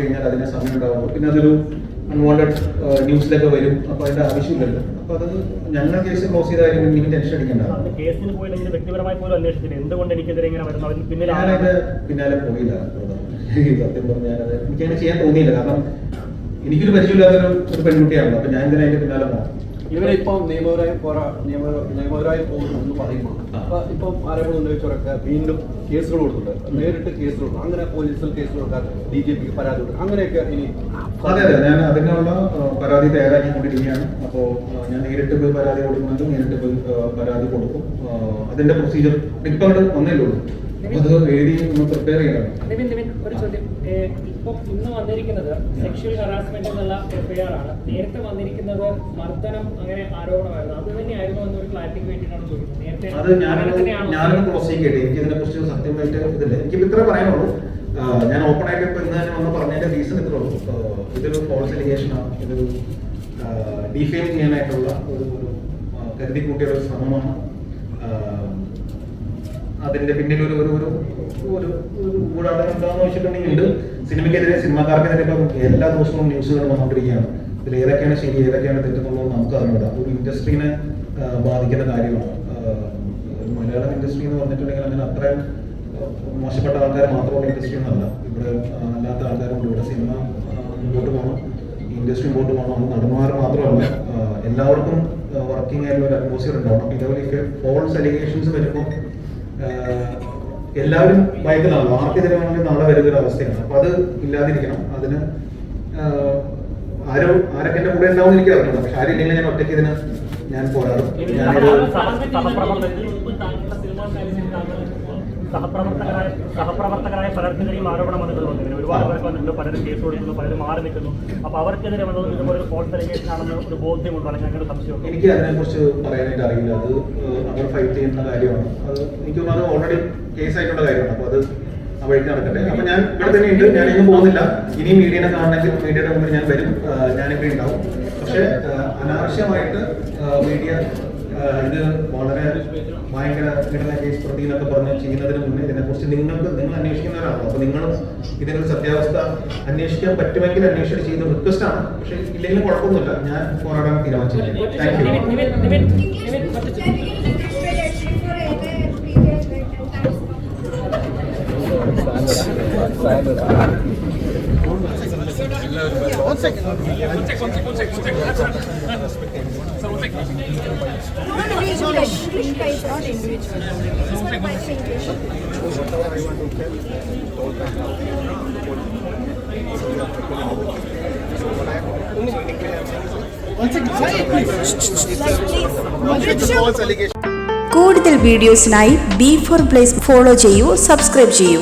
കഴിഞ്ഞാൽ അതിന് സമയം ഉണ്ടാവുള്ളൂ പിന്നെ അതൊരു അൺവാണ്ടഡ് ന്യൂസിലൊക്കെ വരും. അപ്പോൾ അതിന്റെ ആവശ്യമില്ലല്ലോ. അപ്പോൾ അത് ഞങ്ങൾ കേസ് ക്ലോസ് ചെയ്ത കാര്യം എനിക്ക് ടെൻഷൻ അടിക്കേണ്ടത് കേസിന് പോയില്ലെങ്കിൽ വ്യക്തിപരമായി പോലും അന്വേഷിച്ചില്ല. എന്തുകൊണ്ട് എനിക്കെതിരെ ഇങ്ങനെ വരുന്നു? അതിന് പിന്നിൽ ഞാനതിന്റെ പിന്നാലെ പോയില്ല. സത്യം പറഞ്ഞാൽ ഞാനത് എനിക്കങ്ങനെ ചെയ്യാൻ തോന്നിയില്ല. കാരണം എനിക്കൊരു പരിചയമില്ലാത്തൊരു ഒരു പെൺകുട്ടിയാണല്ലോ അപ്പൊ ഞാൻ ഇതിനെ അതിന്റെ പിന്നാലെ പോകാം ഇവരിപ്പം നിയമപരമായി പോരാ നിയമ നിയമപരമായി പോകുന്നു എന്ന് പറയുമ്പോൾ ഇപ്പം ആരോപണം ഉന്നയിച്ചവരൊക്കെ വീണ്ടും കേസുകൾ കൊടുത്തിട്ടുണ്ട്. നേരിട്ട് കേസുകൾ കൊടുക്കും അങ്ങനെ പോലീസിൽ കേസ് കൊടുക്കാൻ ഡി ജി പിക്ക് പരാതി കൊടുക്കും അങ്ങനെയൊക്കെ ഇനി അതെ അതെ. ഞാൻ അതിനുള്ള പരാതി തയ്യാറാക്കിക്കൊണ്ടിരിക്കുകയാണ്. അപ്പോൾ ഞാൻ നേരിട്ട് പോയി പരാതി കൊടുക്കുന്നുണ്ട്. നേരിട്ട് പോയി പരാതി കൊടുക്കും. അതിന്റെ പ്രൊസീജിയർ ഇപ്പം ഒന്നേ വന്നേ ഉള്ളൂ. ഒരു ചോദ്യം. ഇപ്പം ഇന്ന് വന്നിരിക്കുന്നത് സെക്ഷൽ ഹറാസ്മെന്റ് എന്നുള്ള എഫ്ഐആർ ആണ്. നേരത്തെ വന്നിരിക്കുന്നത് മർദ്ദനം അങ്ങനെ ആരോപണമായിരുന്നു. അത് തന്നെയായിരുന്നു എന്നൊരു ക്ലാരിറ്റിക്ക് വേണ്ടിയിട്ടാണ് ചോദിക്കുന്നത്. നേരത്തെ? ഞാനൊന്ന് ക്ലോസ് ചെയ്യട്ടെ. എനിക്ക് ഇതിനെ കുറിച്ച് സത്യമായിട്ട് ഇതില്ല. എനിക്ക് ഇത്ര പറയാനുള്ളൂ. ഞാൻ ഓപ്പൺ ആയിട്ട് ഇപ്പൊ ഇന്ന് തന്നെ വന്ന് പറഞ്ഞതിന്റെ റീസൺ ഇത്രേ ഉള്ളൂ. ഇതൊരു ഫോൾസ് എലിഗേഷനാണ് ഇതൊരു ഡിഫെയിം ചെയ്യാനായിട്ടുള്ള ഒരു കരുതി കൂട്ടിയ ഒരു ശ്രമമാണ്. അതിന്റെ പിന്നിൽ ഒരു ഒരു ഒരു ഒരു ഒരു ചോദിച്ചിട്ടുണ്ടെങ്കിൽ ഉണ്ട് സിനിമയ്ക്കെതിരെ സിനിമാക്കാർക്കെതിരെ ഇപ്പം എല്ലാ ദിവസവും ന്യൂസുകൾ വന്നുകൊണ്ടിരിക്കുകയാണ്. ഇതിൽ ഏതൊക്കെയാണ് ശരി ഏതൊക്കെയാണ് തെറ്റെന്നുള്ളത് നമുക്ക് അറിഞ്ഞൂടാ ഒരു ഇൻഡസ്ട്രീനെ ബാധിക്കുന്ന കാര്യമാണ്. മലയാളം ഇൻഡസ്ട്രി എന്ന് പറഞ്ഞിട്ടുണ്ടെങ്കിൽ അങ്ങനെ അത്രയും മോശപ്പെട്ട ആൾക്കാർ മാത്രമുള്ള ഇൻഡസ്ട്രി എന്നല്ല ഇവിടെ അല്ലാത്ത ആൾക്കാരുണ്ട് ഇവിടെ സിനിമ മുമ്പോട്ട് പോകണം. ഇൻഡസ്ട്രി മുമ്പോട്ട് പോകണം. അത് നടന്മാർ മാത്രമല്ല. എല്ലാവർക്കും വർക്കിംഗ് ആയിട്ടുള്ള ഒരു അറ്റ്മോസ്ഫിയർ ഉണ്ടാവണം. ഇതേപോലെ ഫോൾസ് അലിഗേഷൻസ് വരുമ്പോൾ എല്ലാവരും ഭയക്കുന്നതാണ് വേണമെങ്കിൽ നാളെ വരുന്ന ഒരു അവസ്ഥയാണ്. അപ്പൊ അത് ഇല്ലാതിരിക്കണം. അതിന് ആരോ ആരൊക്കെ എന്റെ കൂടെ ഉണ്ടാവും എനിക്ക് അറിയണം പക്ഷെ ആരില്ലെങ്കിൽ ഞാൻ ഒറ്റയ്ക്ക് ഇതിന് ഞാൻ പോരാടും. ഞാനൊരു സഹപ്രവർത്തകരായ സഹപ്രവർത്തകരായ പലർക്കെതിരെയും ആരോപണം വന്നിട്ട് ഇതിന് ഒരുപാട് പേർക്ക് വന്നിട്ടുണ്ട്. പലരും കേസ് കൊടുക്കുന്നു. പലരും മാറി നിൽക്കുന്നു. അപ്പൊ അവർക്കെതിരെ വന്നത് ഇതുപോലെ ഒരു ഫോൾസ് അലിഗേഷൻ ആണെന്ന് ഒരു ബോധ്യമുണ്ടോ? അല്ലെങ്കിൽ ഒരു സംശയമുണ്ട് എനിക്ക് അതിനെക്കുറിച്ച് പറയാനായിട്ട് അറിയില്ല. അത് അവർ ഫൈറ്റ് ചെയ്യുന്ന കാര്യമാണ്. അത് എനിക്ക് തോന്നുന്നു ഓൾറെഡി കേസ് ആയിട്ടുള്ള കാര്യമാണ്. അപ്പൊ അത് ആ വഴിക്ക് നടക്കട്ടെ. അപ്പൊ ഞാൻ ഇവിടെ തന്നെ ഉണ്ട്. ഞാൻ ഇന്ന് പോകുന്നില്ല. ഇനി മീഡിയനെ കാണണമെങ്കിൽ മീഡിയയുടെ മുമ്പിൽ ഞാൻ വരും. ഞാനിവിടെ ഉണ്ടാവും. പക്ഷെ അനാവശ്യമായിട്ട് മീഡിയ ഇത് വളരെ ഭയങ്കര പീഡന കേസ് പ്രതി എന്നൊക്കെ പറഞ്ഞ് ചെയ്യുന്നതിന് മുന്നേ ഇതിനെക്കുറിച്ച് നിങ്ങൾക്ക് നിങ്ങൾ അന്വേഷിക്കുന്നവരാണോ അപ്പൊ നിങ്ങളും ഇതിനൊരു സത്യാവസ്ഥ അന്വേഷിക്കാൻ പറ്റുമെങ്കിൽ അന്വേഷിച്ച് ചെയ്യുന്ന റിക്വസ്റ്റ് ആണ്. പക്ഷെ ഇല്ലെങ്കിലും കുഴപ്പമൊന്നുമില്ല. ഞാൻ പോരാടാൻ തീരുമാനിച്ചില്ല ഒറ്റ താങ്ക് ചോദ്യം. യു നിവിൻ നിവിൻ നിവിൻ നിവിൻ ഒറ്റ ചോദ്യം. individual. English guys, not individual. It's not my English. കൂടുതൽ വീഡിയോസിനായി ബി ഫോർ പ്ലേസ് ഫോളോ ചെയ്യൂ സബ്സ്ക്രൈബ് ചെയ്യൂ